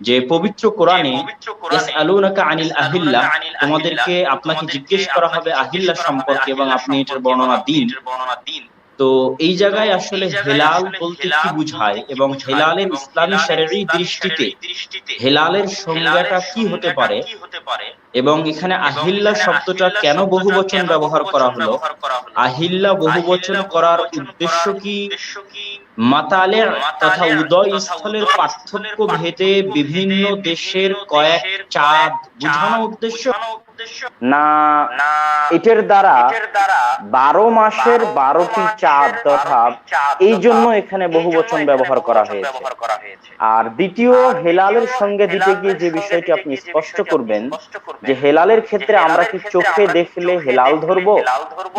যে পবিত্র কোরআনে আনিল আহিল্লা তোমাদেরকে আপনাকে জিজ্ঞেস করা হবে আহিল্লা সম্পর্কে এবং আপনি এটার বর্ণনা দিন। তো এই জায়গায় আসলে হেলাল বলতে কি বুঝায় এবং হেলালের ইসলামী শারীরিক দৃষ্টিতে হেলালের সংজ্ঞাটা কি হতে পারে? এবং এখানে আহিল্লা শব্দটা কেন বহু বচন ব্যবহার করা হলো? আহিল্লা বহু বচন করার উদ্দেশ্য কি? মাতালের তথা উদয় স্থলের পার্থক্য ভেদে বিভিন্ন দেশের কয়েক চাঁদ বুঝানো উদ্দেশ্য। না এটার দ্বারা বারো মাসের বারোটি চাঁদ তথা এই জন্য এখানে বহু বচন ব্যবহার করা হয়েছে। আর দ্বিতীয় হেলালের সঙ্গে দিতে গিয়ে যে বিষয়টি আপনি স্পষ্ট করবেন যে হেলালের ক্ষেত্রে আমরা কি চোখে দেখলে হেলাল ধরবো?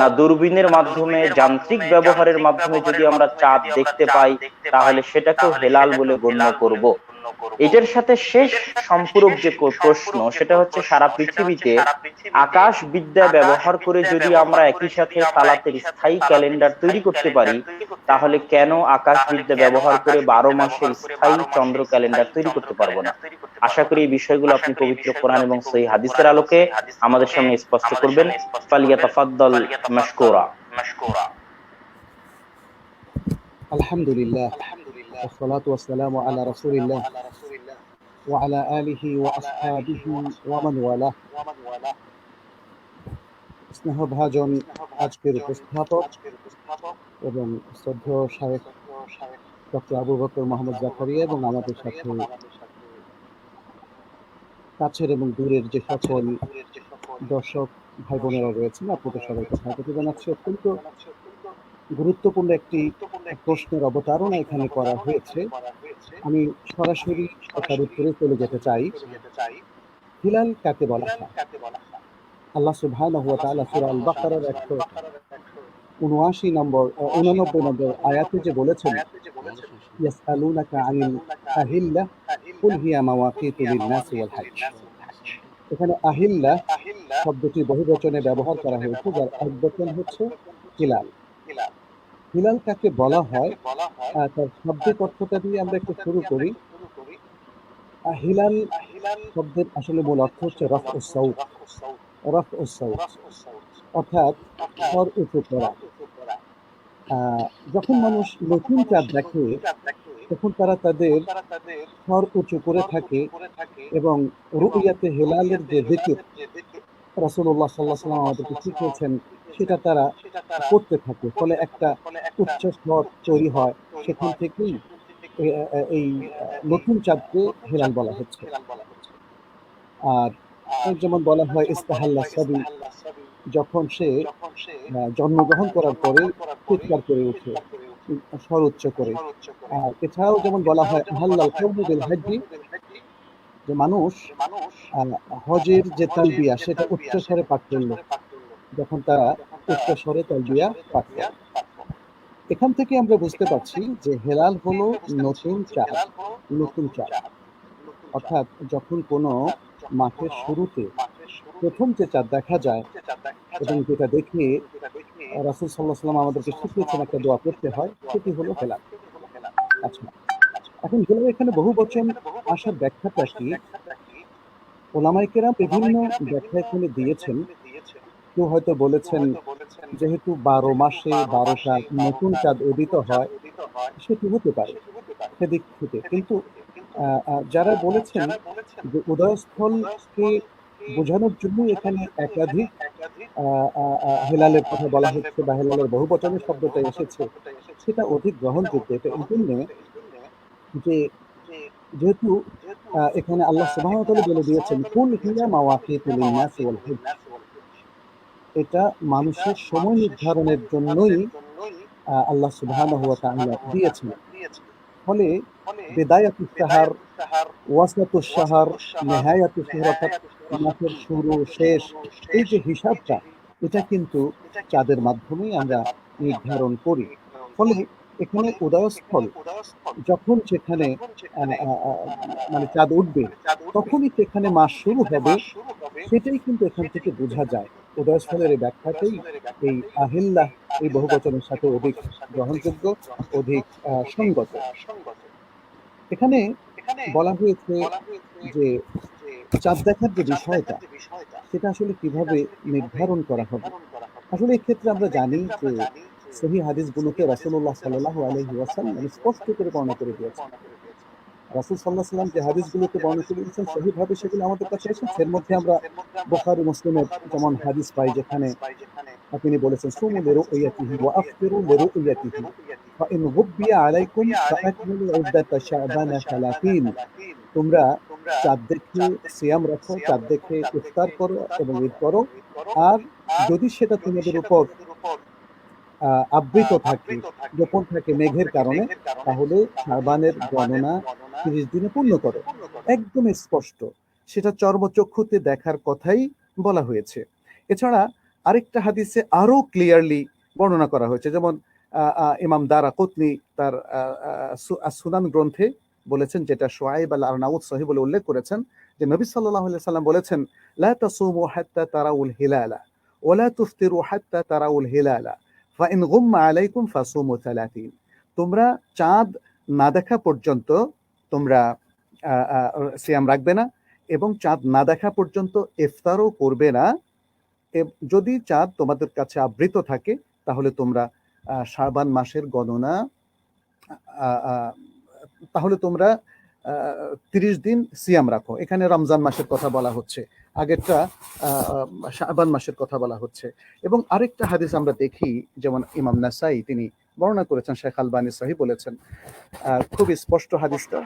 না দূরবীনের মাধ্যমে যান্ত্রিক ব্যবহারের মাধ্যমে যদি আমরা চাঁদ দেখতে পাই তাহলে সেটাকেও হেলাল বলে গণ্য করব। এটার সাথে শেষ সম্পূরক যে প্রশ্ন সেটা হচ্ছে সারা পৃথিবীতে আকাশ বিদ্যা ব্যবহার করে যদি আমরা একই সাথে তালাতের স্থায়ী ক্যালেন্ডার তৈরি করতে পারি তাহলে কেন আকাশ বিদ্যা ব্যবহার করে বারো মাসের স্থায়ী চন্দ্র ক্যালেন্ডার তৈরি করতে পারব না। আশা করি এই বিষয়গুলো আপনি পবিত্র কোরআন এবং সেই হাদিসের আলোকে আমাদের সঙ্গে স্পষ্ট করবেন। ফালিয়া তাফাদ্দল মাসকোরা আলহামদুলিল্লাহ। والصلاة والسلام على رسول الله وعلى آله وأصحابه ومن والاه স্নেহভাজন আজকের উপস্থাপক এবং শ্রদ্ধেয় শাহেখ ডক্টর আবু বকর মোহাম্মদ জাকারিয়া এবং আমাদের সাথে কাছের এবং দূরের যে সকল দর্শক ভাই বোনেরা রয়েছেন আপনাদের সবাইকে স্বাগত জানাচ্ছি অত্যন্ত গুরুত্বপূর্ণ একটি প্রশ্নের অবতারণা এখানে করা হয়েছে। আমি সরাসরি তার উত্তরে চলে যেতে চাই। হিলাল কাকে বলা হয়? আল্লাহ সুবহানাহু ওয়া তাআলা সূরা আল বাকারার 179 নম্বর আহ, 89 নম্বর আয়াতে যে বলেছেন ইয়াসআলুনাকা আনিল আহিল্লাহ কুল হিয়া মাওয়াকিতু লিন-নাস ওয়াল হজ এখানে আহিল্লা শব্দটি বহুবচনে ব্যবহার করা হয়েছে যার এক হচ্ছে হিলাল। হিলাল কাকে বলা হয় তার শব্দের অর্থটা দিয়ে আমরা একটু শুরু করি। হিলাল শব্দের আসলে মূল অর্থ হচ্ছে রফ ও সৌক রফ ও সৌক অর্থাৎ স্বর উঁচু করা যখন মানুষ নতুন চাঁদ দেখে তখন তারা তাদের স্বর উঁচু করে থাকে এবং রুইয়াতে হেলালের যে জিকির রাসূলুল্লাহ সাল্লাল্লাহু আলাইহি ওয়াসাল্লাম আমাদেরকে শিখিয়েছেন সেটা তারা করতে থাকে। ফলে একটা উচ্চ স্বর তৈরি হয়। সেখান থেকেই এই নতুন চাঁদকে হেলাল বলা হচ্ছে। আর যেমন বলা হয় ইস্তাহাল্লা সাবি যখন সে জন্মগ্রহণ করার পরে চিৎকার করে ওঠে স্বর উচ্চ করে। আর এছাড়াও যেমন বলা হয় আহাল্লাল কওমু বিল হজ্জি যে মানুষ হজের যে তালবিয়া সেটা উচ্চ স্বরে পাঠ করল। যখন তারা উচ্চ স্বরে তালবিয়া পাঠ এখান থেকে আমরা বুঝতে পারছি যে হেলাল হলো নতুন চাঁদ নতুন চাঁদ অর্থাৎ যখন কোনো মাসের শুরুতে প্রথম যে চাঁদ দেখা যায় এবং যেটা দেখে রাসুল সাল্লাহ সাল্লাম আমাদেরকে শিখিয়েছেন একটা দোয়া করতে হয়, সেটি হলো হেলাল। আচ্ছা এখন হেলাল এখানে বহু বচন আসার ব্যাখ্যাটা কি ওলামাইকেরা বিভিন্ন ব্যাখ্যা এখানে দিয়েছেন। কেউ হয়তো বলেছেন যেহেতু বারো মাসে বারোটা নতুন চাঁদ উদিত হয়, সেটি হতে পারে, সেদিক থেকে। কিন্তু যারা বলেছেন যে উদয়স্থলকে বোঝানোর জন্য এখানে একাধিক হেলালের কথা বলা হচ্ছে বা হেলালের বহু বচনের শব্দটা এসেছে, সেটা অধিক গ্রহণযোগ্য। এটা এই জন্য যে যেহেতু এখানে আল্লাহ তাআলা বলে দিয়েছেন, কুল হিয়া মাওয়াকিতুল লিন-নাস ওয়াল হজ এটা মানুষের সময় নির্ধারণের জন্যই আল্লাহ তাআলা দিয়েছেন। ফলে বিদায়াতুস সাহার ওয়াসাতুস সাহার নেহায়াতুস সাহার অর্থাৎ মাসের শুরু, শেষ, এই যে হিসাবটা, এটা কিন্তু চাঁদের মাধ্যমেই আমরা নির্ধারণ করি। ফলে এখানে উদয়স্থল, যখন সেখানে মানে চাঁদ উঠবে, তখনই সেখানে মাস শুরু হবে, সেটাই কিন্তু এখান থেকে বোঝা যায়। উদয়স্থলের ব্যাখ্যাতেই এই আহিল্লাহ এই বহুবচনের সাথে অধিক গ্রহণযোগ্য, অধিক সঙ্গত। এখানে বলা হয়েছে যে চাঁদ দেখার যে বিষয়টা, সেটা আসলে কীভাবে নির্ধারণ করা হবে? আসলে এক্ষেত্রে আমরা জানি যে সহি হাদিসগুলোতে রাসূলুল্লাহ সাল্লাল্লাহু আলাইহি ওয়াসাল্লাম স্পষ্ট করে বর্ণনা করে দিয়েছেন। রাসুল সাল্লাহ সাল্লাম যে হাদিসগুলোকে বর্ণনা করে দিয়েছেন, সেইভাবে সেগুলো আমাদের কাছে এসেছে। এর মধ্যে আমরা বোখারি, মুসলিমের যেমন হাদিস পাই যেখানে তিনি বলেছেন, সুমু লেরু ইয়াতিহি ওয়া আফতিরু ইয়াতিহি ফা ইন গুব্বিয়া আলাইকুম উদ্দাতা শাবানা 30 তোমরা চাঁদ দেখে সিয়াম রাখো, চাঁদ দেখে ইফতার করো এবং ঈদ করো। আর যদি সেটা তোমাদের উপর আবৃত থাকে গোপন থাকে। মেঘের কারণে তাহলে শাবানের গণনা তিরিশ দিনে পূর্ণ করে। একদম স্পষ্ট। সেটা চর্মচক্ষুতে দেখার কথাই বলা হয়েছে। এছাড়া আরেকটা হাদিসে আরও ক্লিয়ারলি বর্ণনা করা হয়েছে। যেমন ইমাম দারা কুতনি তার সুনান গ্রন্থে বলেছেন যেটা সোয়াইব আল আরনাউদ সহি বলে উল্লেখ করেছেন যে নবী আলাইহি সাল্লাম বলেছেন লা তাসুমু হাত্তা তারাউল হিলালা ওয়ালা তুফতিরু হাত্তা তারাউল হিলালা। ফাইন গুম্মা আলাইকুম ফাসুমু 30 তোমরা চাঁদ না দেখা পর্যন্ত তোমরা সিয়াম রাখবে না এবং চাঁদ না দেখা পর্যন্ত ইফতারও করবে না। যদি চাঁদ তোমাদের কাছে আবৃত থাকে, তাহলে তোমরা শাবান মাসের গণনা তাহলে তোমরা তিরিশ দিন সিয়াম রাখো। এখানে রমজান মাসের কথা বলা হচ্ছে। আগেরটা আহ, মাসের কথা বলা হচ্ছে। এবং আরেকটা হাদিস আমরা দেখি যেমন ইমাম নাসাই তিনি বর্ণনা করেছেন শেখ আলবানী সাহি বলেছেন। খুব স্পষ্ট হাদিসটা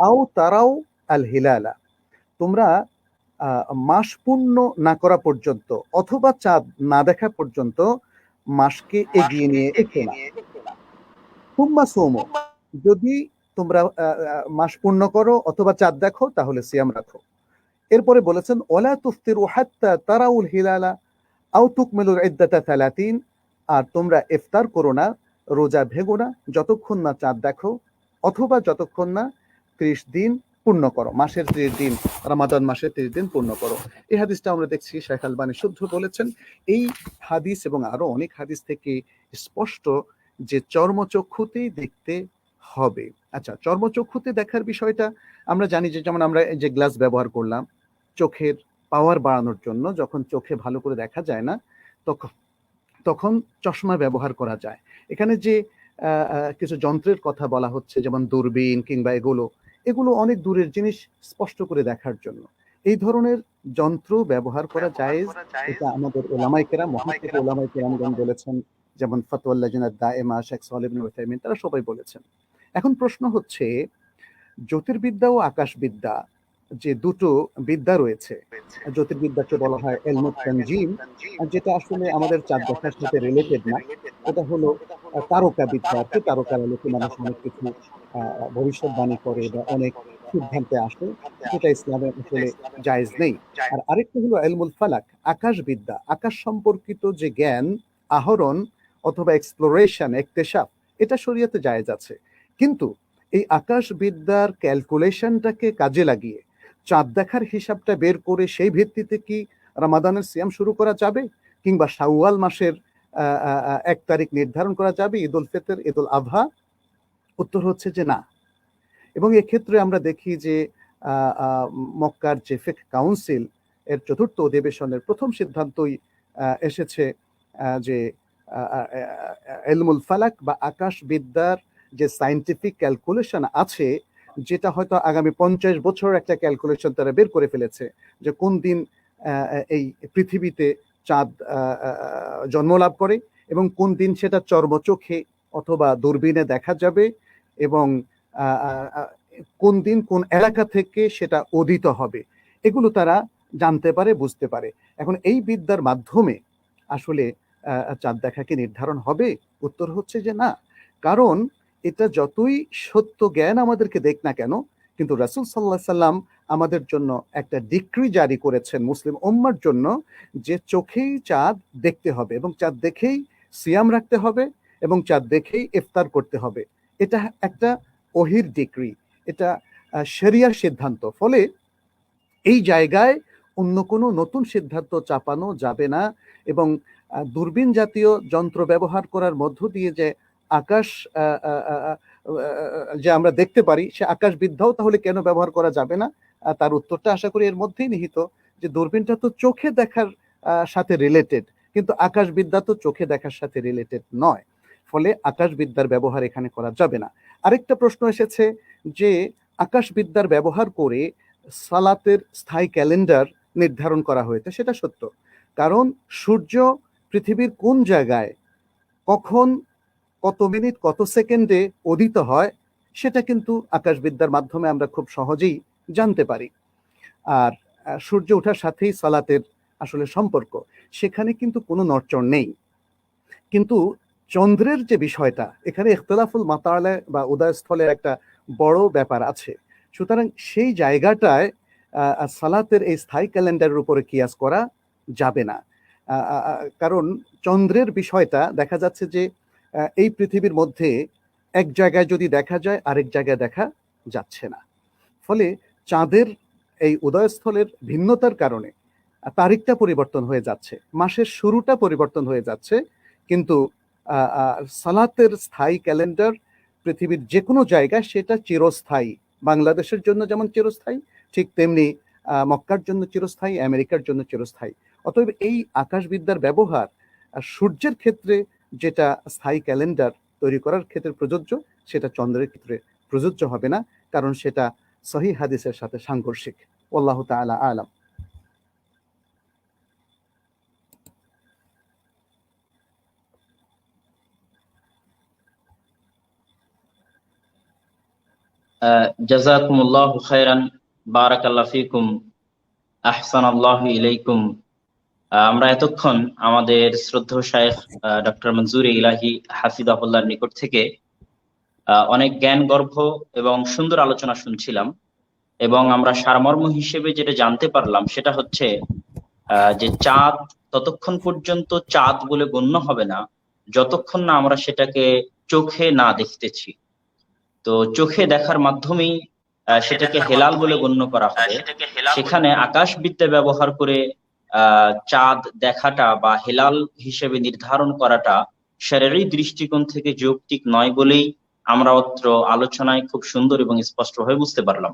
আও তারাও আল হিলালা তোমরা মাস পূর্ণ না করা পর্যন্ত অথবা চাঁদ না দেখা পর্যন্ত মাসকে এগিয়ে নিয়ে এসো না হুম্মা সোমো। যদি তোমরা মাস পূর্ণ করো অথবা চাঁদ দেখো, তাহলে সিয়াম রাখো। এরপরে বলেছেন, ওলা তুফতিরু হাত্তা তারাউল হিলালা, আও তুকমিলুল ইদ্দাতা 30 আর তোমরা ইফতার করো না, রোজা ভেগো না, যতক্ষণ না চাঁদ দেখো, অথবা যতক্ষণ না 30 দিন পূর্ণ করো, মাসের 30 দিন, রামাদান মাসের 30 দিন পূর্ণ করো। এই হাদিসটা আমরা দেখছি, শেখ আলবানী শুদ্ধ বলেছেন। এই হাদিস এবং আরও অনেক হাদিস থেকে স্পষ্ট যে চর্মচক্ষুতেই দেখতে হবে। আচ্ছা চর্মচক্ষুতে দেখার বিষয়টা আমরা জানি যে যেমন আমরা যে গ্লাস ব্যবহার করলাম চোখের পাওয়ার বাড়ানোর জন্য যখন চোখে ভালো করে দেখা যায় না তখন তখন চশমা ব্যবহার করা যায়। এখানে যে কিছু যন্ত্রের কথা বলা হচ্ছে যেমন দূরবীন কিংবা এগুলো এগুলো অনেক দূরের জিনিস স্পষ্ট করে দেখার জন্য। এই ধরনের যন্ত্র ব্যবহার করা যায় এটা আমাদের ওলামাই কেরাম মহাত্মা ওলামাই বলেছেন। যেমন ফতোয়াল্লাহ জিনাদ দায়েমা, শেখ সালিম উসাইমিন তারা সবাই বলেছেন। এখন প্রশ্ন হচ্ছে, জ্যোতির্বিদ্যা ও আকাশবিদ্যা যে দুটো বিদ্যা রয়েছে, জ্যোতির্বিদ্যাকে বলা হয় এলমুত তানজিম, যেটা আসলে আমাদের চাঁদ দেখার সাথে রিলেটেড না, এটা হলো তারকা বিদ্যা আর কি তারকার আলোকে মানুষ অনেক কিছু ভবিষ্যৎবাণী করে বা অনেক সিদ্ধান্তে আসে, সেটা ইসলামে আসলে জায়েজ নেই। আর আরেকটা হলো এলমুল ফালাক আকাশ বিদ্যা আকাশ সম্পর্কিত যে জ্ঞান, আহরণ অথবা এক্সপ্লোরেশন একতেশাফ এটা শরীয়তে জায়েজ আছে। কিন্তু এই আকাশবিদ্যার ক্যালকুলেশনটাকে কাজে লাগিয়ে চাঁদ দেখার হিসাবটা বের করে সেই ভিত্তিতে কি রামাদানের সিয়াম শুরু করা যাবে? কিংবা শাওয়াল মাসের এক তারিখ নির্ধারণ করা যাবে? ঈদ উল ফিতর ঈদ উল আবহা উত্তর হচ্ছে যে না। এবং এক্ষেত্রে আমরা দেখি যে মক্কার যে ফেক কাউন্সিল এর চতুর্থ অধিবেশনের প্রথম সিদ্ধান্তই এসেছে যে এলমুল ফালাক বা আকাশ বিদ্যার যে সায়েন্টিফিক ক্যালকুলেশন আছে, যেটা হয়তো আগামী পঞ্চাশ বছর একটা ক্যালকুলেশন তারা বের করে ফেলেছে যে কোন দিন এই পৃথিবীতে চাঁদ জন্ম লাভ করে এবং কোন দিন সেটা চর্মচোখে অথবা দূরবীনে দেখা যাবে এবং কোন দিন কোন এলাকা থেকে সেটা উদিত হবে। এগুলো তারা জানতে পারে, বুঝতে পারে। এখন এই বিদ্যার মাধ্যমে আসলে চাঁদ দেখা কি নির্ধারণ হবে। উত্তর হচ্ছে যে না। কারণ এটা যতই সত্য জ্ঞান আমাদেরকে দেখ না কেন, কিন্তু রাসুল সাল্লাহ সাল্লাম আমাদের জন্য একটা ডিক্রি জারি করেছেন মুসলিম উম্মার জন্য যে চোখেই চাঁদ দেখতে হবে এবং চাঁদ দেখেই সিয়াম রাখতে হবে এবং চাঁদ দেখেই ইফতার করতে হবে। এটা একটা অহির ডিক্রি এটা শরিয়ার সিদ্ধান্ত। ফলে এই জায়গায় অন্য কোনো নতুন সিদ্ধান্ত চাপানো যাবে না এবং দূরবীন জাতীয় যন্ত্র ব্যবহার করার মধ্য দিয়ে যে আকাশ যে আমরা দেখতে পারি, সে আকাশ বিদ্যাও তাহলে কেন ব্যবহার করা যাবে না? তার উত্তরটা আশা করি এর মধ্যেই নিহিত যে দূরবীনটা তো চোখে দেখার সাথে রিলেটেড কিন্তু আকাশ বিদ্যা তো চোখে দেখার সাথে রিলেটেড নয়। ফলে আকাশ বিদ্যার ব্যবহার এখানে করা যাবে না। আরেকটা প্রশ্ন এসেছে যে আকাশ বিদ্যার ব্যবহার করে সালাতের স্থায়ী ক্যালেন্ডার নির্ধারণ করা হয়েছে, সেটা সত্য। কারণ সূর্য পৃথিবীর কোন জায়গায় কখন, কত মিনিট, কত সেকেন্ডে উদিত হয়, সেটা কিন্তু আকাশবিদ্যার মাধ্যমে আমরা খুব সহজেই জানতে পারি। আর সূর্য ওঠার সাথেই সালাতের আসলে সম্পর্ক। সেখানে কিন্তু কোনো নড়চড় নেই। কিন্তু চন্দ্রের যে বিষয়টা, এখানে ইখতলাফুল মাতালে বা উদয়স্থলের একটা বড় ব্যাপার আছে। সুতরাং সেই জায়গাটায় সালাতের এই স্থায়ী ক্যালেন্ডারের উপরে কিয়াস করা যাবে না। কারণ চন্দ্রের বিষয়টা দেখা যাচ্ছে যে এই পৃথিবীর মধ্যে এক জায়গায় যদি দেখা যায়, আরেক জায়গায় দেখা যাচ্ছে না। ফলে চাঁদের এই উদয়স্থলের ভিন্নতার কারণে তারিখটা পরিবর্তন হয়ে যাচ্ছে, মাসের শুরুটা পরিবর্তন হয়ে যাচ্ছে, কিন্তু সালাতের স্থায়ী ক্যালেন্ডার পৃথিবীর যে কোনো জায়গায় সেটা চিরস্থায়ী। বাংলাদেশের জন্য যেমন চিরস্থায়ী, ঠিক তেমনি মক্কার জন্য চিরস্থায়ী, আমেরিকার জন্য চিরস্থায়ী। অতএব এই আকাশবিদ্যার ব্যবহার সূর্যের ক্ষেত্রে যেটা স্থায়ী ক্যালেন্ডার তৈরি করার ক্ষেত্রে প্রযোজ্য, সেটা চন্দ্রের ক্ষেত্রে প্রযোজ্য হবে না, কারণ সেটা সহি হাদিসের সাথে সাংঘর্ষিক। আল্লাহ তাআলা আলাম। জাজাকুমুল্লাহ খায়রান, বারাকাল্লাহ ফিকুম আহসান আল্লাহ ইলাইকুম। আমরা এতক্ষণ আমাদের শ্রদ্ধেয় শায়েখ ডক্টর মনজুর ইলাহি হাফিজাহুল্লাহর নিকট থেকে আহ, অনেক জ্ঞান গর্ভ এবং সুন্দর আলোচনা শুনছিলাম এবং আমরা সারমর্ম হিসেবে যেটা জানতে পারলাম সেটা হচ্ছে যে চাঁদ ততক্ষণ পর্যন্ত চাঁদ বলে গণ্য হবে না যতক্ষণ না আমরা সেটাকে চোখে না দেখতেছি। তো চোখে দেখার মাধ্যমেই আহ, সেটাকে হেলাল বলে গণ্য করা হবে। সেখানে আকাশবিদ্যা ব্যবহার করে চাঁদ দেখাটা বা হেলাল হিসেবে নির্ধারণ করাটা শারীরিক দৃষ্টিকোণ থেকে যৌক্তিক নয় বলেই আমরা অত্র আলোচনায় খুব সুন্দর এবং স্পষ্টভাবে বুঝতে পারলাম।